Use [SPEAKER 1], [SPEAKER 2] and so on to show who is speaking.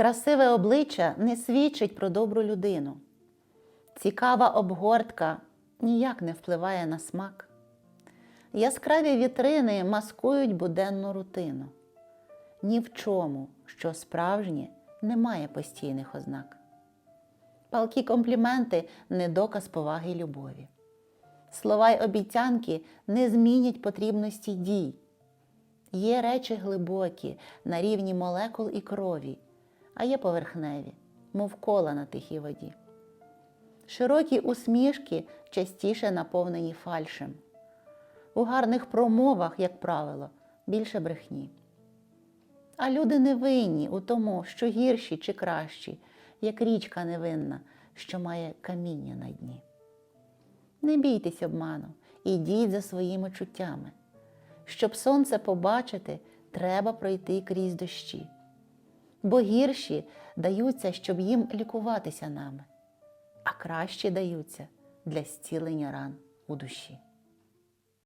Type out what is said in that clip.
[SPEAKER 1] Красиве обличчя не свідчить про добру людину. Цікава обгортка ніяк не впливає на смак. Яскраві вітрини маскують буденну рутину. Ні в чому, що справжнє, немає постійних ознак. Палкі компліменти не доказ поваги любові. Слова й обіцянки не змінять потрібності дій. Є речі глибокі на рівні молекул і крові, а є поверхневі, мов кола на тихій воді. Широкі усмішки частіше наповнені фальшем. У гарних промовах, як правило, більше брехні. А люди не винні у тому, що гірші чи кращі, як річка невинна, що має каміння на дні. Не бійтесь обману, ідіть за своїми чуттями. Щоб сонце побачити, треба пройти крізь дощі. Бо гірші даються, щоб їм лікуватися нами, а кращі даються для зцілення ран у душі.